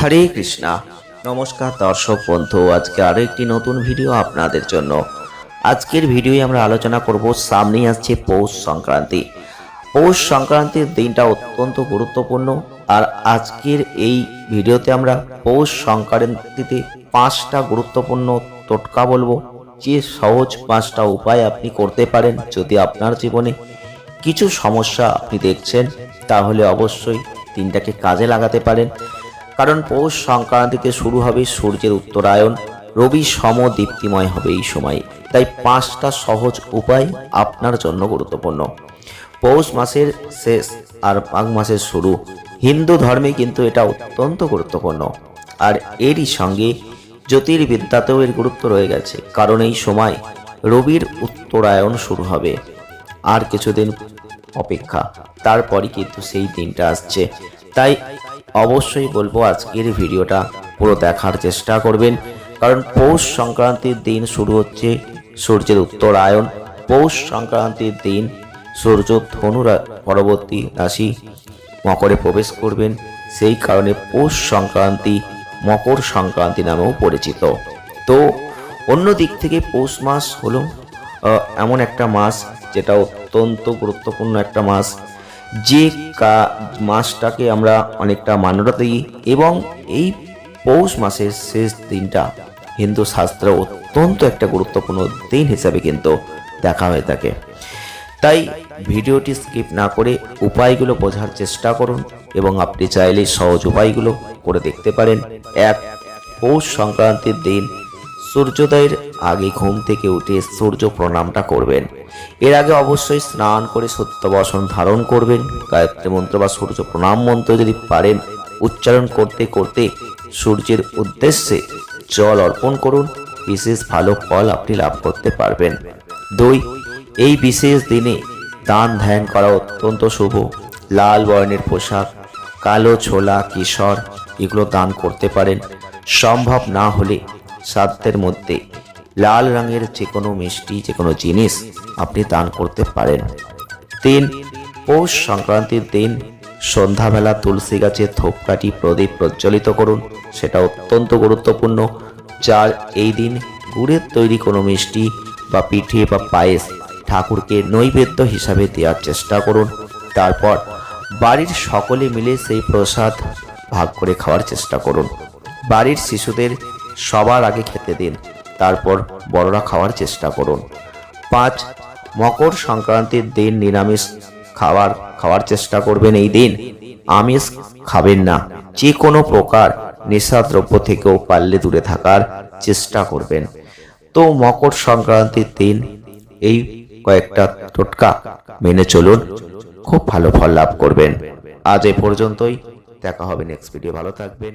হরে কৃষ্ণা। নমস্কার দর্শক বন্ধু, আজকে আরও একটি নতুন ভিডিও আপনাদের জন্য। আজকের ভিডিওয়ে আমরা আলোচনা করব, সামনেই আসছে পৌষ সংক্রান্তি। পৌষ সংক্রান্তির দিনটা অত্যন্ত গুরুত্বপূর্ণ, আর আজকের এই ভিডিওতে আমরা পৌষ সংক্রান্তিতে পাঁচটা গুরুত্বপূর্ণ টোটকা বলব, যে সহজ পাঁচটা উপায় আপনি করতে পারেন যদি আপনার জীবনে কিছু সমস্যা আপনি দেখছেন, তাহলে অবশ্যই দিনটাকে কাজে লাগাতে পারেন। কারণ পৌষ সংক্রান্তিতে শুরু হবে সূর্যের উত্তরায়ণ, রবি সম দীপ্তিময় হবে এই সময়। তাই পাঁচটা সহজ উপায় আপনার জন্য গুরুত্বপূর্ণ। পৌষ মাসের শেষ আর মাঘ মাসের শুরু, হিন্দু ধর্মে কিন্তু এটা অত্যন্ত গুরুত্বপূর্ণ। আর এরই সঙ্গে জ্যোতির্বিদ্যাতেও এর গুরুত্ব রয়ে গেছে, কারণ এই সময় রবির উত্তরায়ণ শুরু হবে। আর কিছুদিন অপেক্ষা, তারপরই কিন্তু সেই দিনটা আসছে। তাই অবশ্যই বলব আজকের ভিডিওটা পুরো দেখার চেষ্টা করবেন। কারণ পৌষ সংক্রান্তির দিন শুরু হচ্ছে সূর্যের উত্তরায়ণ। পৌষ সংক্রান্তির দিন সূর্য ধনু পরবর্তী রাশি মকরে প্রবেশ করবেন। সেই কারণে পৌষ সংক্রান্তি মকর সংক্রান্তি নামেও পরিচিত। তো অন্য দিক থেকে পৌষ মাস হলো এমন একটা মাস যেটা অত্যন্ত গুরুত্বপূর্ণ একটা মাস। যে মাসটাকে আমরা অনেকটা মান্যতা দিই এবং এই পৌষ মাসের শেষ দিনটা হিন্দু শাস্ত্রে অত্যন্ত একটা গুরুত্বপূর্ণ দিন হিসাবে কিন্তু দেখা হয়ে থাকে। তাই ভিডিওটি স্কিপ না করে উপায়গুলো বোঝার চেষ্টা করুন এবং আপনি চাইলে সহজ উপায়গুলো করে দেখতে পারেন। এক, পৌষ সংক্রান্তির দিন সূর্যোদয়ের আগে ঘুম থেকে উঠে সূর্য প্রণামটা করবেন। এর আগে অবশ্যই স্নান করে সত্যবসন ধারণ করবেন। গায়ত্রী মন্ত্র বা সূর্য প্রণাম মন্ত্র যদি পারেন, উচ্চারণ করতে করতে সূর্যের উদ্দেশ্যে জল অর্পণ করুন। বিশেষ ভালো ফল আপনি লাভ করতে পারবেন। দুই, এই বিশেষ দিনে দান ধ্যান করা অত্যন্ত শুভ। লাল বর্ণের পোশাক, কালো ছোলা, কিশোর, এগুলো দান করতে পারেন। সম্ভব না হলে সাধ্যের মধ্যে। লাল রঙের যে কোনো মিষ্টি, যে কোনো জিনিস আপনি দান করতে পারেন। তিন পৌষ সংক্রান্তির দিন সন্ধ্যাবেলা তুলসী গাছের ধূপকাঠি প্রদীপ প্রজ্বলিত করুন, সেটা অত্যন্ত গুরুত্বপূর্ণ। যার এই দিন গুড়ের তৈরি কোনো মিষ্টি বা পিঠে বা পায়েস ঠাকুরকে নৈবেদ্য হিসাবে দেওয়ার চেষ্টা করুন। তারপর বাড়ির সকলে মিলে সেই প্রসাদ ভাগ করে খাওয়ার চেষ্টা করুন। বাড়ির শিশুদের সবার আগে খেতে দিন, তারপর বড়রা খাওয়ার চেষ্টা করুন। পাঁচ, মকর সংক্রান্তির দিন নিরামিষ খাবার খাওয়ার চেষ্টা করবেন এই দিন। আমিষ খাবেন না যে কোনো প্রকার নেশাদ্রব্য থেকেও পারলে দূরে থাকার চেষ্টা করবেন। তো মকর সংক্রান্তির দিন এই কয়েকটা টোটকা মেনে চলুন, খুব ভালো ফল লাভ করবেন। আজ এ পর্যন্তই, দেখা হবে নেক্সট ভিডিও ভালো থাকবেন।